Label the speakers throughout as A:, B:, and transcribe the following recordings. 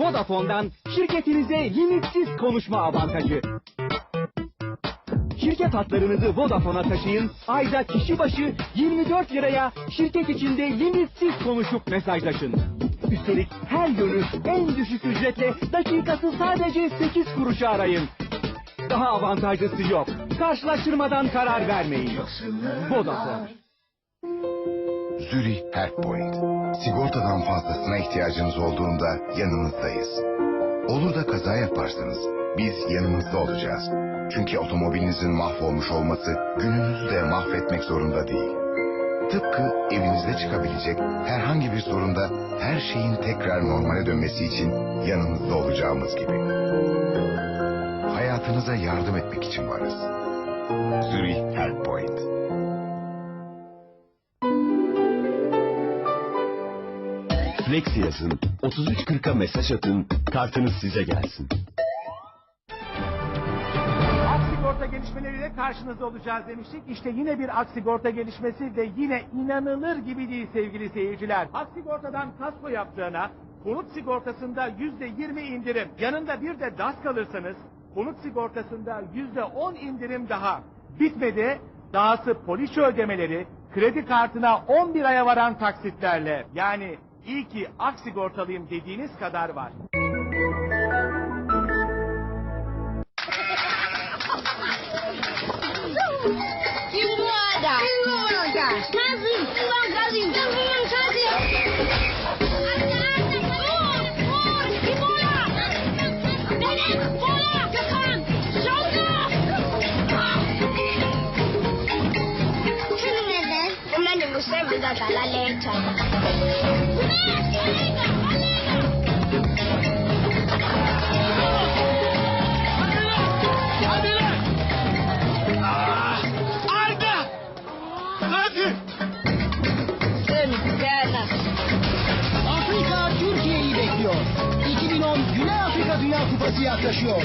A: Vodafone'dan şirketinize limitsiz konuşma avantajı. Şirket hatlarınızı Vodafone'a taşıyın. Ayda kişi başı 24 liraya şirket içinde limitsiz konuşup mesajlaşın. Üstelik her yönü en düşük ücretle dakikası sadece 8 kuruşa arayın. Daha avantajlısı yok. Karşılaştırmadan karar vermeyin. Vodafone.
B: Zürih Healthpoint. Sigortadan fazlasına ihtiyacınız olduğunda yanınızdayız. Olur da kaza yaparsanız biz yanınızda olacağız. Çünkü otomobilinizin mahvolmuş olması gününüzü de mahvetmek zorunda değil. Tıpkı evinizde çıkabilecek herhangi bir sorunda her şeyin tekrar normale dönmesi için yanınızda olacağımız gibi. Hayatınıza yardım etmek için varız. Zürih Healthpoint.
C: Flexi yazın, 3340'a mesaj atın, kartınız size gelsin.
D: Aksigorta gelişmeleriyle karşınızda olacağız demiştik. İşte yine bir Aksigorta gelişmesi ve yine inanılır gibi değil sevgili seyirciler. Aksigorta'dan kasko yaptığına konut sigortasında yüzde yirmi indirim. Yanında bir de DAS kalırsanız konut sigortasında yüzde on indirim daha. Bitmedi. Dahası poliçe ödemeleri kredi kartına 11 aya varan taksitlerle. Yani iyi ki Aksigortalıyım dediğiniz kadar var.
E: Kimura! Kimura! Nazım! Ulan Gazim! Le gusta empezar a la leche.
F: Afrika Türkiye'yi bekliyor. 2010 Güney Afrika Dünya Kupası yaklaşıyor.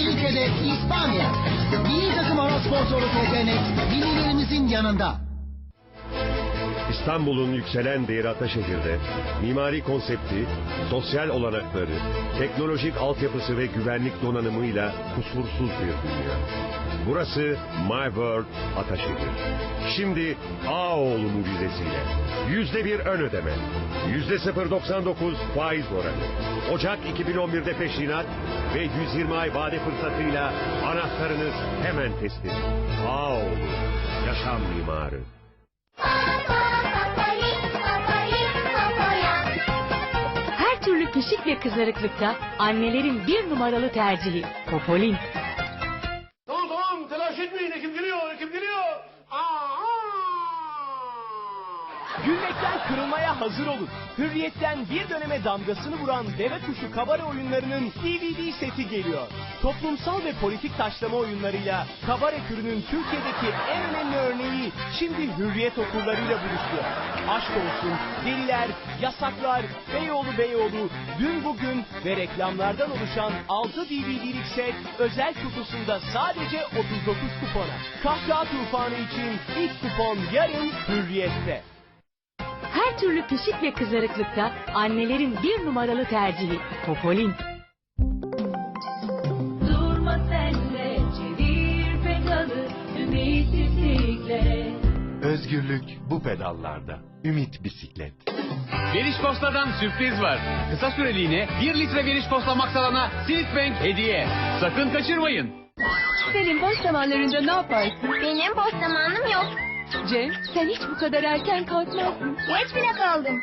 F: İlk hedef İspanya. Milli takım ana sponsoru TPNet, millilerimizin yanında.
C: İstanbul'un yükselen değeri Ataşehir'de mimari konsepti, sosyal olanakları, teknolojik altyapısı ve güvenlik donanımıyla kusursuz bir dünya. Burası My World Ataşehir. Şimdi Ağoğlu vizesiyle. Yüzde bir ön ödeme. Yüzde 0.99 faiz oranı. Ocak 2011'de peşinat ve 120 ay vade fırsatıyla anahtarınız hemen teslim. Ağoğlu. Yaşam mimarı.
G: Her pişik ve kızarıklıkta annelerin bir numaralı tercihi Popolin.
D: Hazır olun. Hürriyetten bir döneme damgasını vuran deve kuşu kabare oyunlarının DVD seti geliyor. Toplumsal ve politik taşlama oyunlarıyla kabare türünün Türkiye'deki en önemli örneği şimdi Hürriyet okurlarıyla buluşuyor. Aşk olsun, deliler, yasaklar, Beyoğlu Beyoğlu, dün bugün ve reklamlardan oluşan 6 DVD'lik set özel kutusunda sadece 39 kupona. Kahkaha tufanı için ilk kupon yarın Hürriyet'te.
G: Her türlü pişik ve kızarıklıkta annelerin bir numaralı tercihi Popolin.
H: Durma sen de çevir pedalı ümitsizlikle.
C: Özgürlük bu pedallarda. Ümit Bisiklet.
I: Veriş Posta'dan sürpriz var. Kısa süreliğine 1 litre Veriş Posta Max alana Silitbank hediye. Sakın kaçırmayın.
H: Senin boş zamanlarında ne yaparsın?
E: Benim boş zamanım yok.
H: Cem, sen hiç bu kadar erken kalkmazdın.
E: Geç bile kaldım.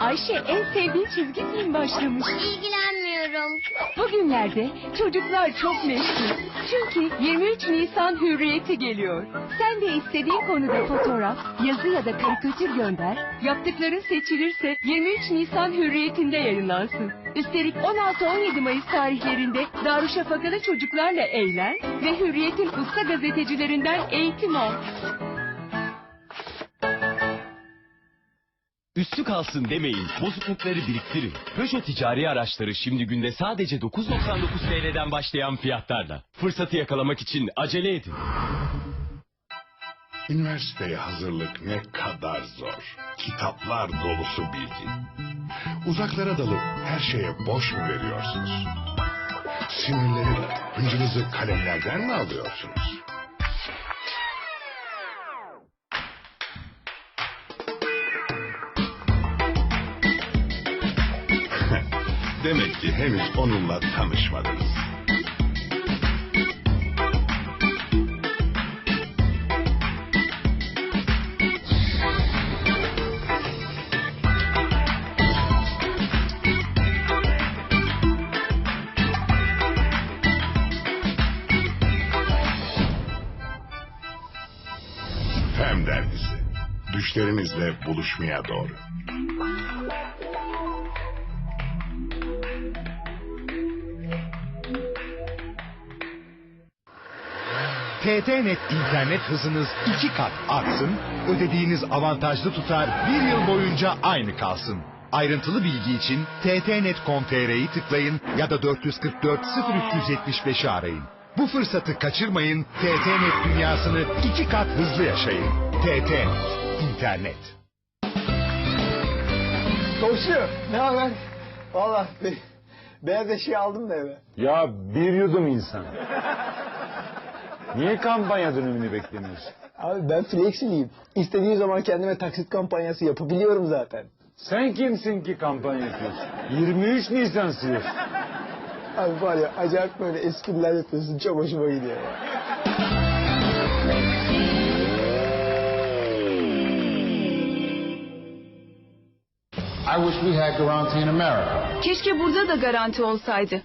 H: Ayşe en sevdiğin çizgi film başlamış.
E: İlgilenmiyorum.
H: Bugünlerde çocuklar çok meşgul. Çünkü 23 Nisan Hürriyeti geliyor. Sen de istediğin konuda fotoğraf, yazı ya da karikatür gönder. Yaptıkların seçilirse 23 Nisan Hürriyeti'nde yayınlansın. Üstelik 16-17 Mayıs tarihlerinde Darüşşafaka'da çocuklarla eğlen ve Hürriyet'in usta gazetecilerinden eğitim al.
J: Üstü kalsın demeyin, bozuklukları biriktirin. Peugeot ticari araçları şimdi günde sadece 9.99 TL'den başlayan fiyatlarla. Fırsatı yakalamak için acele edin.
K: Üniversiteye hazırlık ne kadar zor. Kitaplar dolusu bilgi. Uzaklara dalıp her şeye boş mu veriyorsunuz? Sinirleri, hıncınızı kalemlerden mi alıyorsunuz? Demek ki henüz onunla tanışmadınız. Fem dergisi. Düşlerinizle buluşmaya doğru.
L: TTNet internet hızınız iki kat artsın, ödediğiniz avantajlı tutar bir yıl boyunca aynı kalsın. Ayrıntılı bilgi için ttnet.com.tr'yi tıklayın ya da 444 0375'i arayın. Bu fırsatı kaçırmayın, TTNet dünyasını iki kat hızlı yaşayın. TTNet, internet.
M: Komşu ne haber? Valla be, beyaz eşya aldım da eve.
N: Ya bir yudum insan. Niye kampanya dönemini beklemiyorsun?
M: Abi ben flexiliyim. İstediğim zaman kendime taksit kampanyası yapabiliyorum zaten.
N: Sen kimsin ki kampanya yapıyorsun? 23 Nisan siyorsun.
M: Abi var ya acayip böyle espriler yapıyorsun çok hoşuma gidiyor ya.
O: I wish we had Garanti in America.
H: Keşke burada da garanti olsaydı.